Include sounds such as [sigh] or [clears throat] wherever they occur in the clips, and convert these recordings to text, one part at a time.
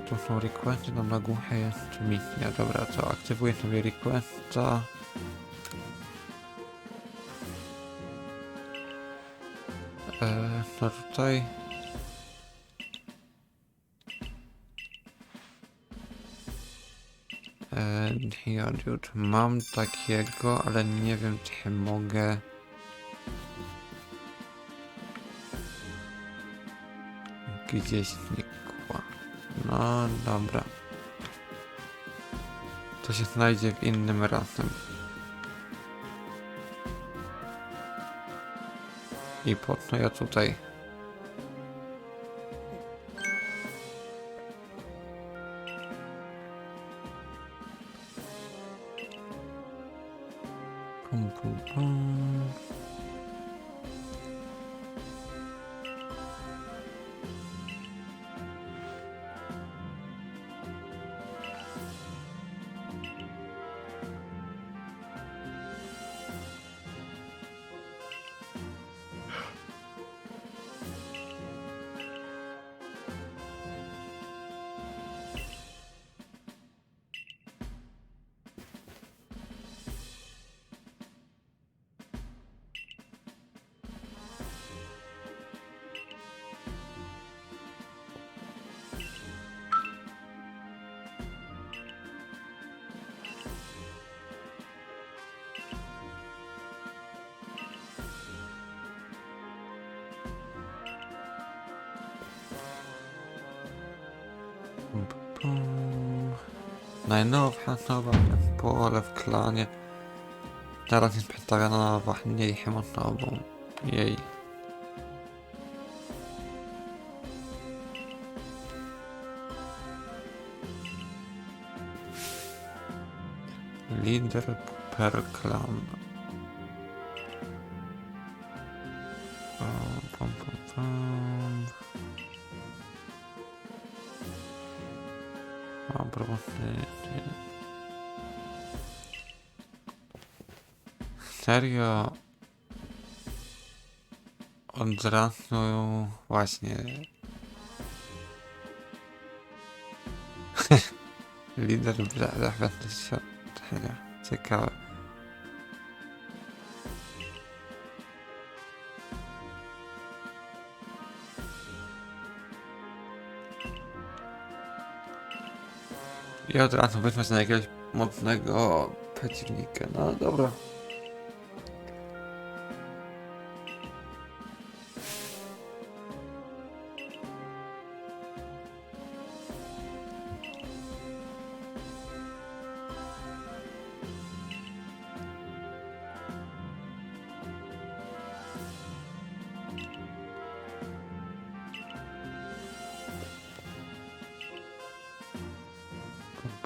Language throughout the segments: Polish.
Tu są requesty, tam na głuche jest misja. Dobra, to aktywuję sobie requesta. Eee, no tutaj... Eee. Mam takiego, ale nie wiem czy mogę... Gdzieś znikła. No dobra. To się znajdzie w innym razem. I po co ja tutaj? Pum, pum, pum. Najnowsza nowa pole w klanie. Teraz jest przedstawiona nowa mniejszą osobą. Jej. Lider per klan. O, pum, pum, pum. Propozycję. Serio? Od razu właśnie. [laughs] Lider zachwyty się. Ciekawe. I od razu wezmę na jakiegoś mocnego przeciwnika. No dobra.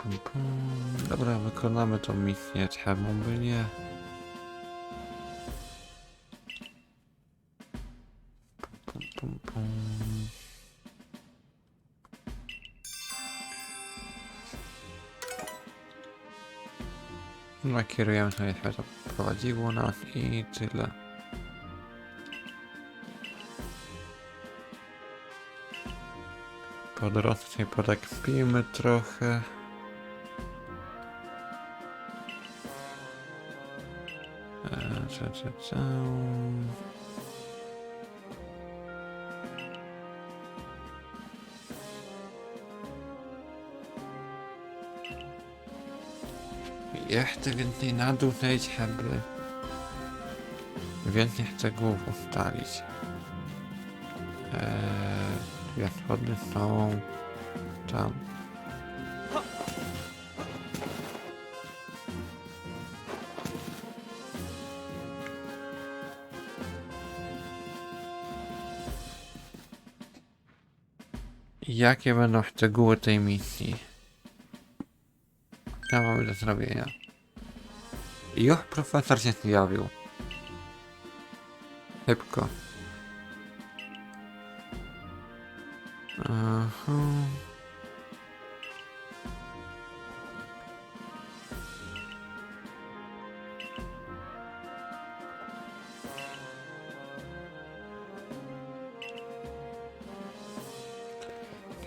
Pum, pum. Dobra, wykonamy tą misję czemu by nie. Pum, pum. No, to prowadziło nas i tyle. Po drodze sobie podekpimy trochę. Cze, cze, cze. Ja chcę więcej na dół zejść, aby więcej chcę głów ustalić. Eee, dwie schody są tam. Jakie będą szczegóły tej misji? Co mamy do zrobienia? Już profesor się zjawił. Szybko. Aha. Jak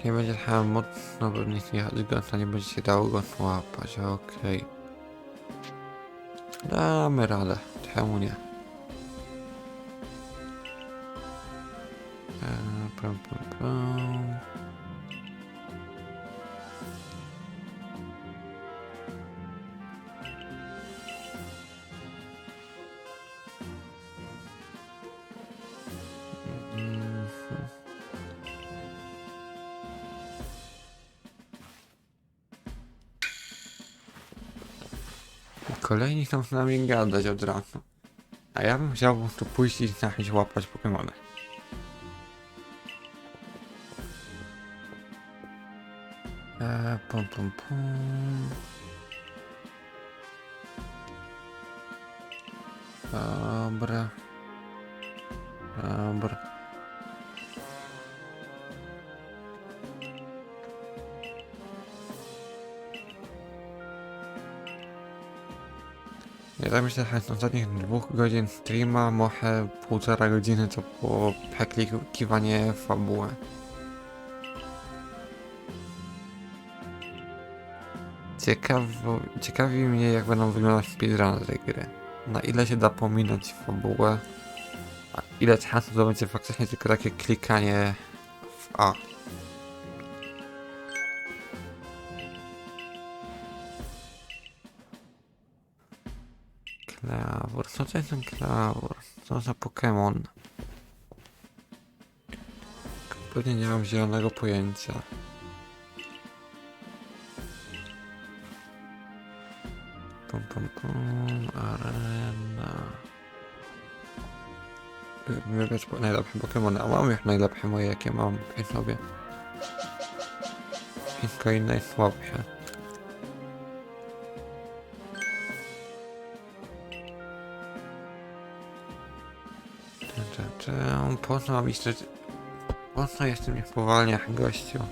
nie będzie trochę mocno pewnie jechać go, to nie będzie się dało go złapać, okej. Damy radę, czemu nie? Eee. Kolejni chcą z nami gadać od razu. A ja bym chciał tu pójść i zacząć łapać Pokemony. Eee, pum pum pum. Dobra. Dobra. Ja myślę, że ostatnich dwóch godzin streama, może półtora godziny to było przeklikiwanie fabuły. Ciekawo, ciekawi mnie jak będą wyglądać speedruny tej gry. Na ile się da pominąć fabułę, a ile czasu to będzie faktycznie tylko takie klikanie w A. Klawor, co to jest ten klawor? Co za Pokémon? Kompletnie nie mam zielonego pojęcia. Pum pum pum, arena. Wy- Wybrać po- najlepsze Pokémony, a mam już najlepsze moje jakie mam w sobie. Tylko i najsłabsze. Cze, cze, cze. Po co iść? do- Po co powalnia, gościu? [clears throat]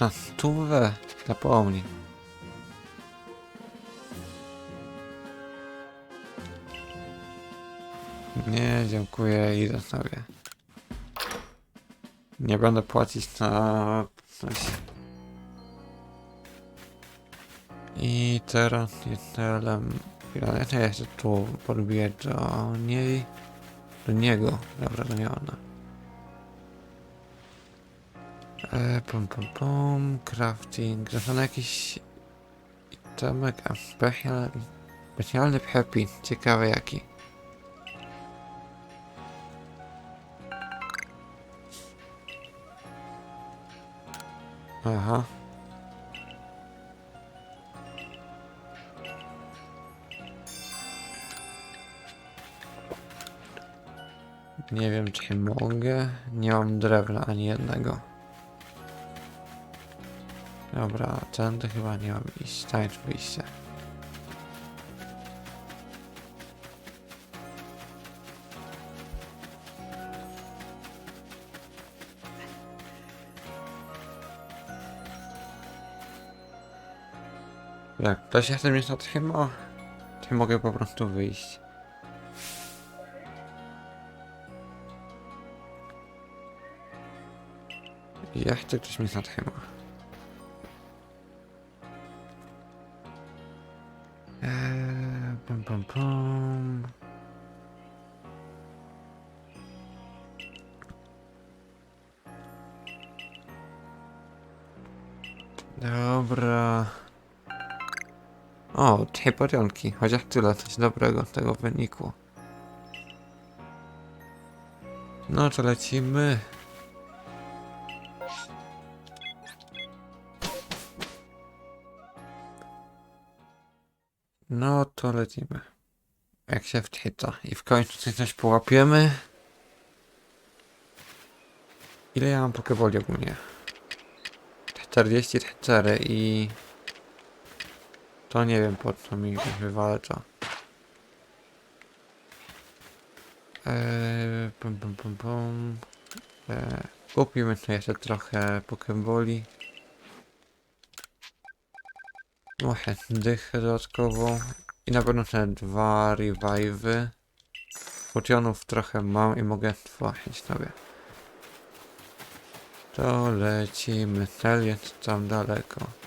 Na stówę, zapomnij. Nie, dziękuję, idę sobie. Nie będę płacić na coś. I teraz jest elem. Chwila, ja jeszcze tu podbiję do niej. Do niego. Dobra, to ona. E, pum pum pum. Crafting. Dostanę jakiś itemek, a special. Specjalny happy. Ciekawe jaki. Aha. Nie wiem czy mogę. Nie mam drewna ani jednego. Dobra, tędy chyba nie mam iść. Tańcz wyjście. Jak ktoś chce mnie zatrzymał, to mogę po prostu wyjść. Chcę, ktoś mnie zatrzymał. Eee, pum pum pum. Dobra. O, trzy porionki. Chociaż tyle, coś dobrego tego wynikło. No to lecimy. No to lecimy. Jak się wczyta. I w końcu coś, coś połapiemy. Ile ja mam pokeboli ogólnie? 44 i... To nie wiem po co mi wywalcza. Eee, pum pum pum pum. Eee, kupimy tu jeszcze trochę pokeboli. Trochę dychę dodatkową. I na pewno te dwa revive'y. Potionów trochę mam i mogę tworzyć sobie. To lecimy. Cel jest tam daleko.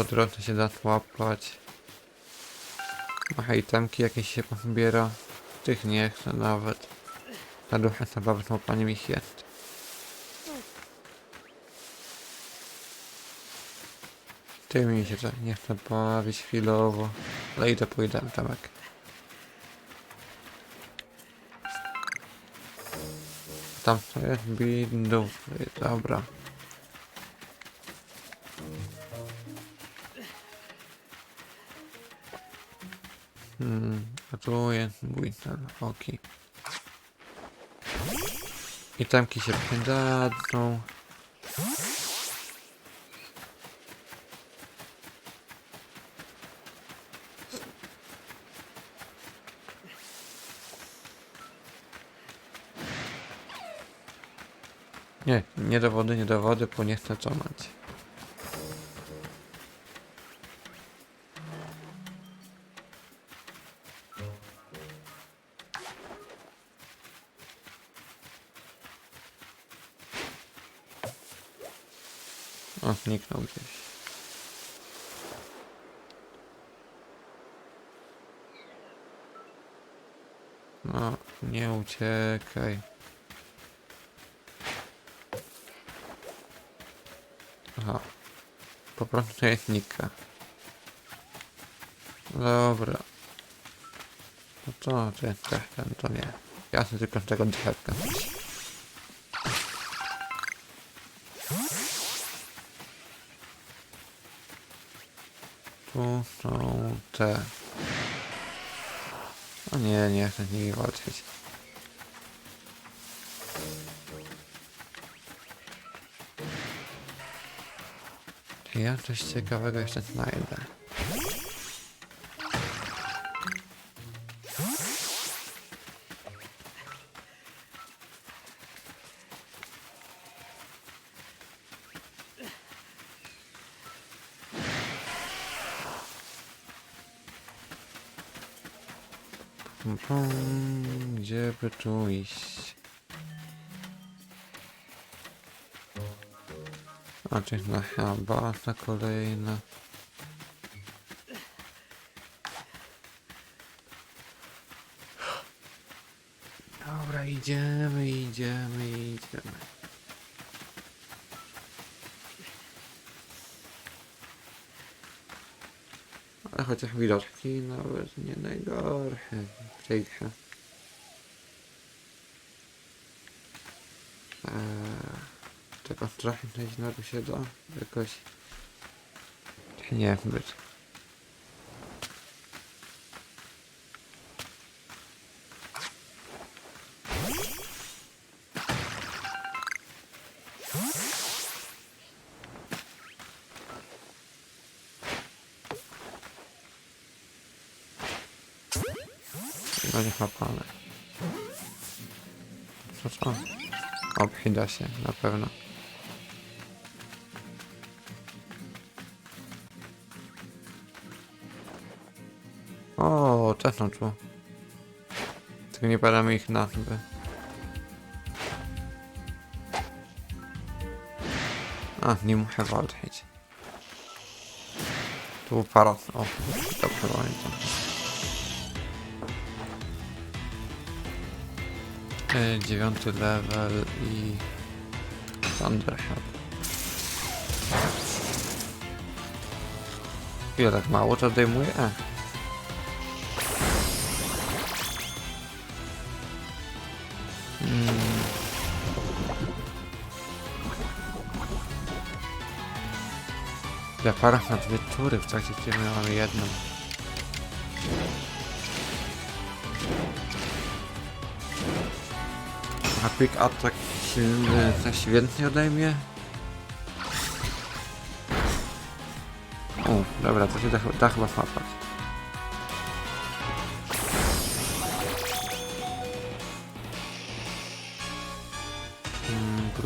Po drodze się da złapać. Aha, itemki jakieś się pozbiera. Tych nie chcę nawet. Na duchę zabawy z łapaniem ich jest. Tymi się tak nie chcę bawić chwilowo. Ale idę po itemek. Tam to jest bindów. Dobra. Hmm, jest mój ten oki. I tamki się przydadzą. Nie, nie do wody, nie do wody, bo nie chcę cofnąć. O, zniknął gdzieś. No, nie uciekaj. Aha. Po prostu to jest Nika. Dobra. No to, to jest ten, to nie. Ja chcę tylko z tego drzewka. Tu są te. O nie, nie chcę z nimi walczyć. Czy ja coś ciekawego jeszcze znajdę? By tu iść? A, czy na na kolejna. Dobra, idziemy, idziemy, idziemy. Ale chociaż widoczki nawet nie najgorsze w tej grze. Tego trafić na da jakoś nie zbyt. No nie chłapane. Co co? Obchida się, na pewno. O. Tylko nie padamy ich nazwy. A, nie muszę walczyć. Tu był parat. O, dobrze pamiętam. E, Dziewiąty level i Thunderhead. Ile tak mało to odejmuje? E. Mm. Ja parach na dwie tury w trakcie kiedy mamy jedną. A quick attack silny coś więcej odejmie? Wow, dobra, to się da, da chyba złapać.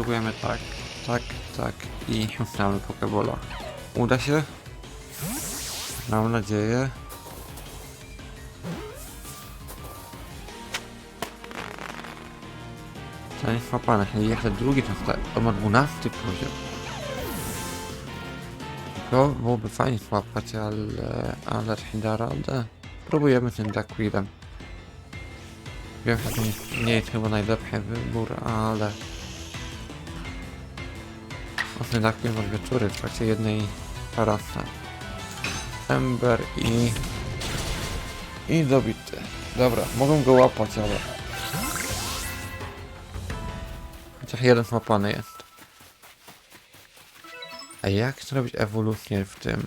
Mm, próbujemy tak, tak, tak i [laughs] mamy Pokebola. Uda się? Mam nadzieję. Złapane, ale jeszcze drugi czas, to ma 12 poziom. To byłoby fajnie złapać, ale... ale czy da radę? Próbujemy tym Daquilem. Wiem, że to nie jest chyba najlepszy wybór, ale... Daquil ma dwie tury w trakcie jednej parasy. Ember i... I dobity. Dobra, mogę go łapać, ale... Chociaż jeden złapany jest. A jak zrobić ewolucję w tym?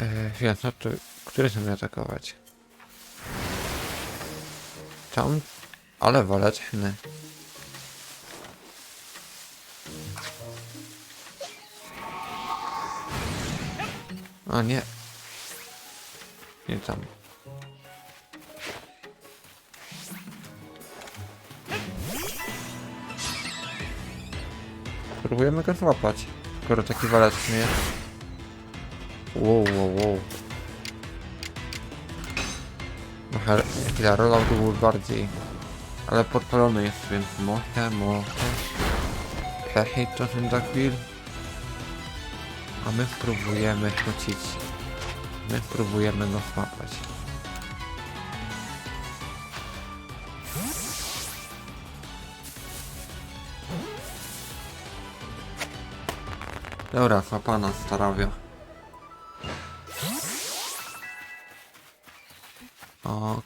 Eee, wiem, no to... Który atakować? Tam? Ale waleczny. A nie. Nie tam. Próbujemy go złapać. Skoro taki waleczny jest. Wow, wow, wow. Trochę chwila, rollout był bardziej... Ale podpalony jest, więc może, może... Hej, to ten Daquil. A my spróbujemy chwycić. My spróbujemy go złapać. Dobra, złapana starawia.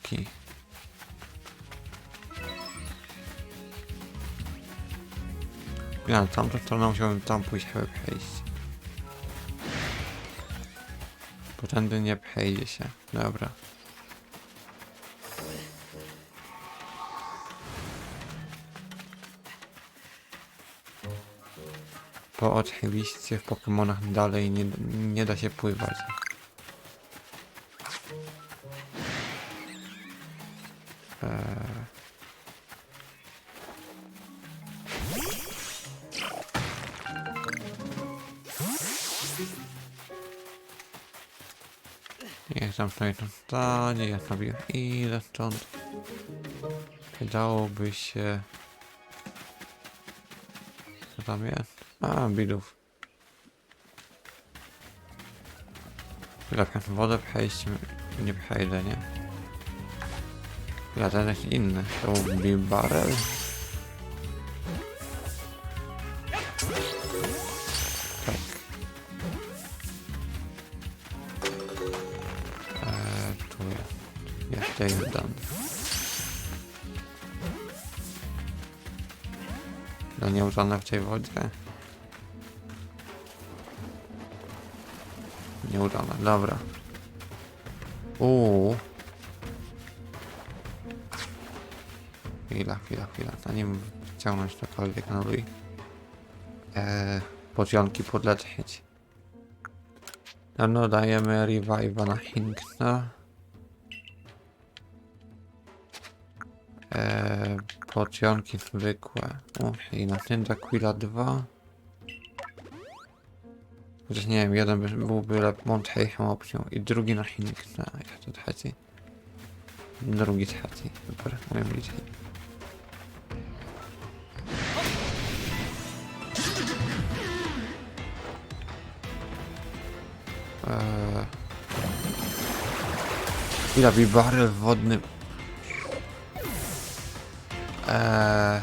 Okej. Ja tam to stronę musiałem tam pójść, żeby przejść. Bo tędy nie przejdzie się. Dobra. Bo oczywiście w Pokemonach dalej nie, nie da się pływać. Eee. Niech tam sobie to stanie, ja sobie idę stąd. Wydałoby się... Co tam jest? A, bidów. W wodę przejść nie przejdę, nie? Ja ten jest inny. To był barrel. Tak. Eee, tu. Jeszcze jeden. No nieużone w tej wodzie. Nieudane, dobra. Uuu. Chwila, chwila, chwila. Zanim wciągnąć cokolwiek na luj. Eee, pocionki podlecieć. No, no dajemy revive'a na Hinkna. Eee, pocionki zwykłe. O, i na Tyndaquila 2. Chociaż nie wiem, jeden by- byłby mądrzejszą opcją i drugi na Hinkna. Jak to trzeci? Drugi trzeci. Super, umiem liczyć. Chwila, mi wodny. Eee...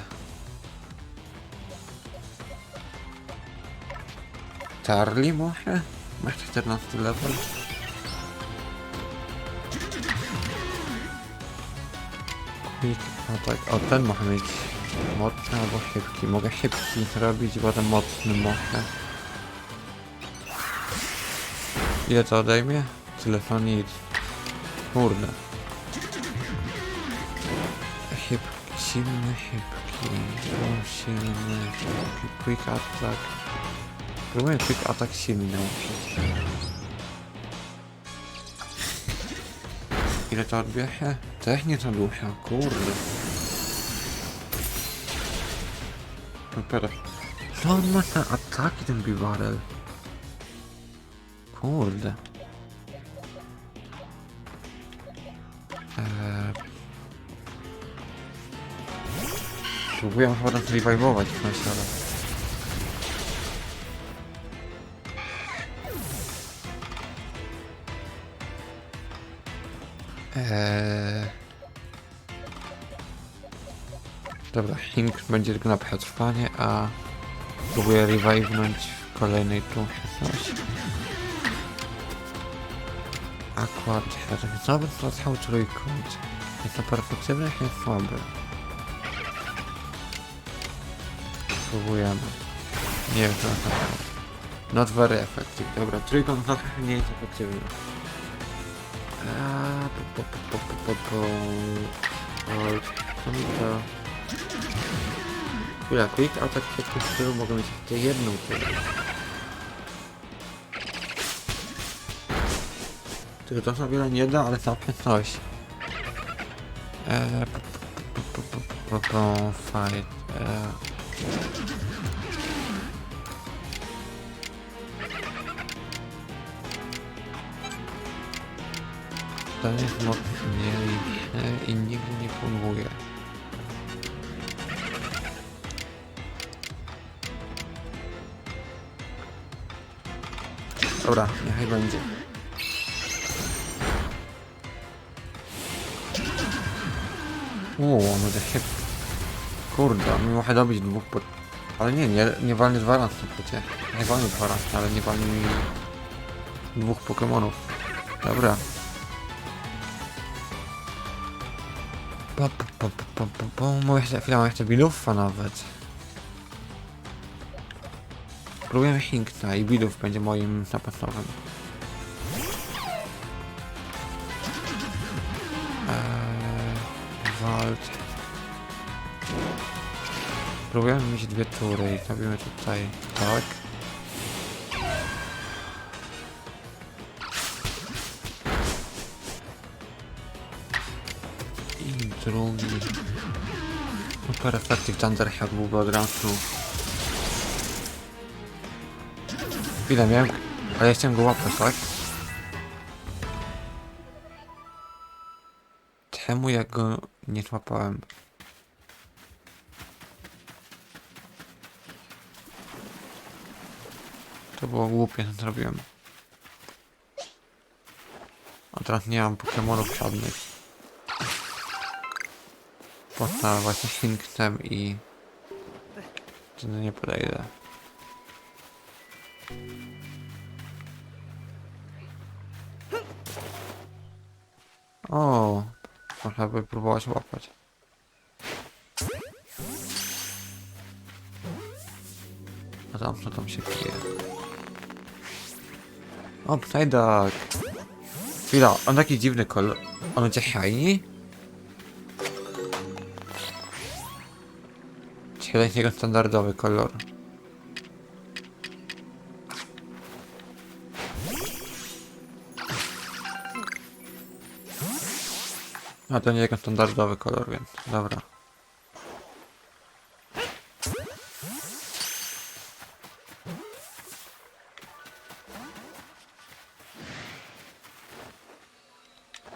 Charlie może? Masz 14 level? Quick attack. O, ten może mieć mocny albo szybki. Mogę szybki zrobić, bo ten mocny może. Ile to odejmie? Tyle. Kurde. Szybki, silny, szybki. Silny, szybki. Quick attack. Próbuję quick attack silny. Ile to odbierze? Też nie za dużo, kurde. Super. Co on ma za ataki ten biwarel? Kurde. Eee... Próbuję chyba nas revivować w sensie, ale... Eee... Dobra, Hink będzie tylko na przetrwanie, a próbuję revivenąć w kolejnej turze Terror. Znowu został trójkąt. Jest to perfektywny, jest słaby. Spróbujemy. Nie wiem co to Not very effective. Dobra, trójkąt trochę nie jest efektywny. Eee, po, po, po, po, po, po. Oj, co mi to... Chwila, quick attack w takim stylu mogę mieć tylko jedną kulę. Tylko to za wiele nie da, ale całkiem coś. Eee, fight. Eee. To jest mocniejsze i nigdy nie próbuje. Dobra, niechaj będzie. Uuu, no to się... Kurde, on mi może dobić dwóch po... Ale nie, nie, nie walnie dwa razy płycie. Nie walnie dwa razy, ale nie walnie mi... Dwóch Pokemonów. Dobra. Pa, pa, pa, pa, pa, pa. Mam jeszcze, chwilę, mam jeszcze biduffa nawet. Próbujemy Hinkta i bidów będzie moim zapasowym. Eee, Walt. Próbujemy mieć dwie tury i robimy tutaj tak. I drugi. Super Effective Thunderhead byłby od razu. Chwilę miałem, ale ja chciałem go łapać, tak? Czemu ja go nie złapałem? To było głupie, co zrobiłem. A teraz nie mam Pokemonów żadnych. Posta właśnie Shinktem i... To nie podejdę. Można by próbować łapać. A tam co tam się kryje? O, Psyduck! Chwila, on taki dziwny kolor. On będzie shiny? Jest jego standardowy kolor. A to nie jego standardowy kolor, więc dobra.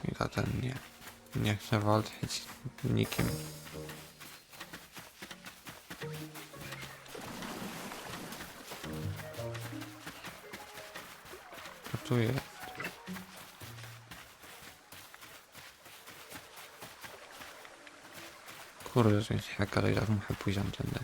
I ten nie. Nie chcę walczyć nikim. Tu jest? Kurde, że jest haka, ale ja muszę pójść tam tędy.